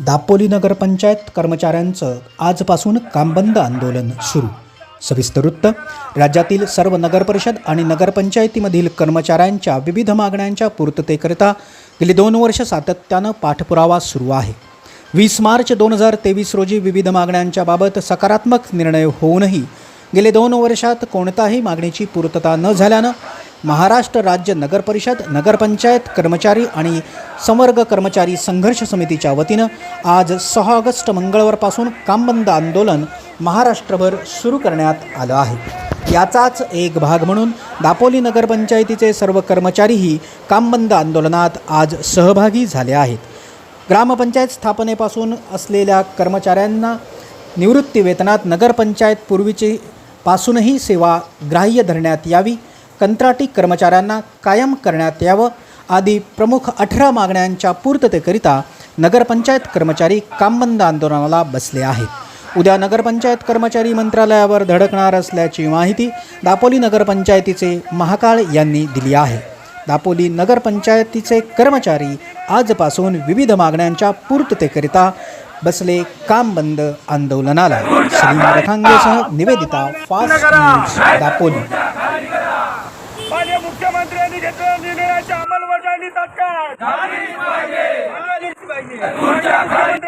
दापोली नगरपंचायत कर्मचाऱ्यांचं आजपासून कामबंद आंदोलन सुरू. सविस्तर वृत्त राज्यातील सर्व नगरपरिषद आणि नगरपंचायतीमधील कर्मचाऱ्यांच्या विविध मागण्यांच्या पूर्ततेकरिता गेली दोन वर्ष सातत्यानं पाठपुरावा सुरू आहे. वीस मार्च दोन हजार तेवीस रोजी विविध मागण्यांच्या बाबत सकारात्मक निर्णय होऊनही गेले दोन वर्षात कोणताही मागणीची पूर्तता न झाल्यानं महाराष्ट्र राज्य नगरपरिषद नगरपंचायत कर्मचारी आणि संवर्ग कर्मचारी संघर्ष समितीच्या वतीनं आज सहा ऑगस्ट मंगळवारपासून कामबंद आंदोलन महाराष्ट्रभर सुरू करण्यात आलं आहे. याचाच एक भाग म्हणून दापोली नगरपंचायतीचे सर्व कर्मचारीही कामबंद आंदोलनात आज सहभागी झाले आहेत. ग्रामपंचायत स्थापनेपासून असलेल्या कर्मचाऱ्यांना निवृत्ती वेतनात नगरपंचायत पूर्वीची पासूनही सेवा ग्राह्य धरण्यात यावी कंत्राटी कर्मचाऱ्यांना कायम करण्यात यावं. आदी प्रमुख अठरा मागण्यांच्या पूर्ततेकरिता नगरपंचायत कर्मचारी कामबंद आंदोलनाला बसले आहेत. उद्या नगरपंचायत कर्मचारी मंत्रालयावर धडकणार असल्याची माहिती दापोली नगरपंचायतीचे महाकाळ यांनी दिली आहे. दापोली नगरपंचायतीचे कर्मचारी आजपासून विविध मागण्यांच्या पूर्ततेकरिता बसले काम बंद आंदोलनाला सलीम निवेदिता फास्ट न्यूज दापोली. मुख्यमंत्र्यांनी घेतलेल्या निर्णयाची अंमलबजावणी तात्काळ झालीच पाहिजे.